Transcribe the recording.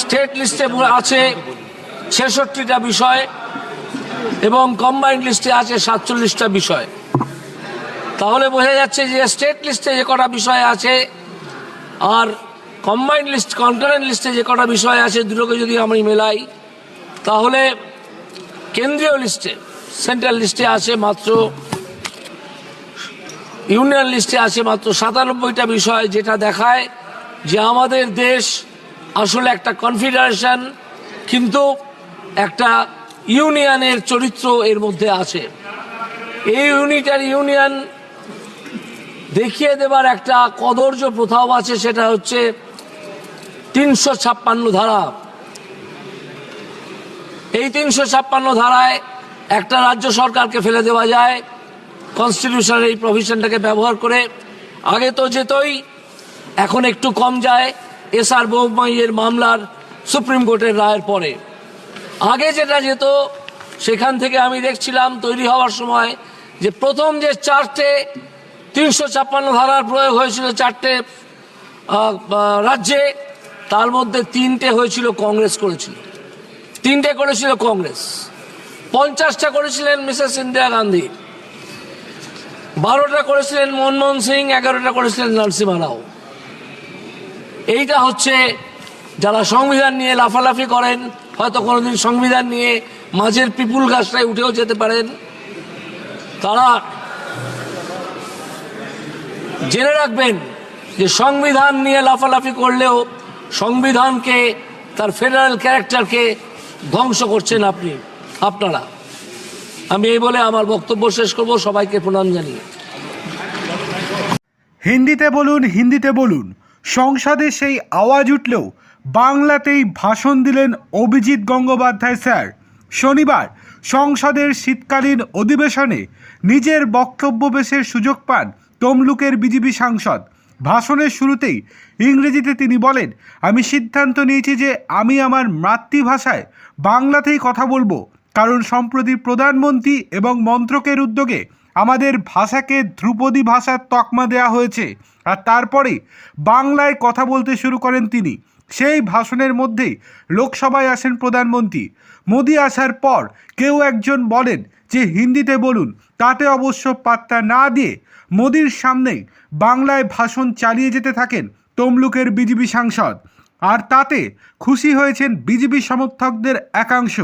State লিস্টে আছে ছেষট্টিটা বিষয় এবং কম্বাইন্ড লিস্টে আছে সাতচল্লিশটা বিষয়। তাহলে বোঝা যাচ্ছে যে স্টেট লিস্টে যে কটা বিষয় আছে আর কম্বাইন্ড লিস্ট কনকারেন্ট লিস্টে যে কটা বিষয় আছে দুটোকে যদি আমি মেলাই, তাহলে কেন্দ্রীয় লিস্টে সেন্ট্রাল লিস্টে আছে মাত্র ইউনিয়ন লিস্টে আছে মাত্র সাতানব্বইটা বিষয় যেটা দেখায় যে আমাদের দেশ আসলে একটা কনফিডারেশন কিন্তু একটা ইউনিয়নের চরিত্র এর মধ্যে আছে। এই ইউনিটার ইউনিয়ন দেখিয়ে দেবার একটা কদর্য প্রথাও আছে, সেটা হচ্ছে তিনশো ছাপ্পান্ন ধারা। এই তিনশো ছাপ্পান্ন ধারায় একটা রাজ্য সরকারকে ফেলে দেওয়া যায় কনস্টিটিউশনের এই প্রভিশনটাকে ব্যবহার করে। আগে তো যেতই, এখন একটু কম যায়। এস আর বোমাইয়ের মামলার সুপ্রিম কোর্টের রায়ের পরে। আগে যেটা যেত, সেখান থেকে আমি দেখছিলাম তৈরি হওয়ার সময় যে প্রথম যে চারটে তিনশো ছাপ্পান্ন ধারার প্রয়োগ হয়েছিল চারটে রাজ্যে, তার মধ্যে তিনটে হয়েছিল কংগ্রেস করেছিল। তিনটে করেছিল কংগ্রেস। পঞ্চাশটা করেছিলেন মিসেস ইন্দিরা গান্ধী। বারোটা করেছিলেন মনমোহন সিং, এগারোটা করেছিলেন নরসিমা রাও। এইটা হচ্ছে যারা সংবিধান নিয়ে লাফালাফি করেন, হয়তো কোনোদিন সংবিধান নিয়ে মাঝের পিপুল গাছটায় উঠেও যেতে পারেন। তারা জেনে রাখবেন যে সংবিধান নিয়ে লাফালাফি করলেও সংবিধানকে, তার ফেডারেল ক্যারেক্টারকে ধ্বংস করছেন আপনি, আপনারা। আমি এই বলে আমার বক্তব্য শেষ করব, সবাইকে প্রণাম জানিয়ে। হিন্দিতে বলুন হিন্দিতে বলুন। সংসদে সেই আওয়াজ উঠলেও বাংলাতেই ভাষণ দিলেন অভিজিৎ গঙ্গোপাধ্যায় স্যার। শনিবার সংসদের শীতকালীন অধিবেশনে নিজের বক্তব্য পেশের সুযোগ পান তমলুকের বিজেপি সাংসদ। ভাষণের শুরুতেই ইংরেজিতে তিনি বলেন, আমি সিদ্ধান্ত নিয়েছি যে আমি আমার মাতৃভাষায় বাংলাতেই কথা বলব। কারণ সম্প্রতি প্রধানমন্ত্রী এবং মন্ত্রকের উদ্যোগে আমাদের ভাষাকে ধ্রুপদী ভাষার তকমা দেওয়া হয়েছে। আর তারপরে বাংলায় কথা বলতে শুরু করেন তিনি। সেই ভাষণের মধ্যে লোকসভায় আসেন প্রধানমন্ত্রী। মোদি আসার পর কেউ একজন বলেন যে, হিন্দিতে বলুন, তাতে অবশ্য পাত্তা না দিয়ে মোদির সামনেই বাংলায় ভাষণ চালিয়ে যেতে থাকেন তমলুকের বিজেপি সাংসদ। আর তাতে খুশি হয়েছেন বিজেপি সমর্থকদের একাংশ।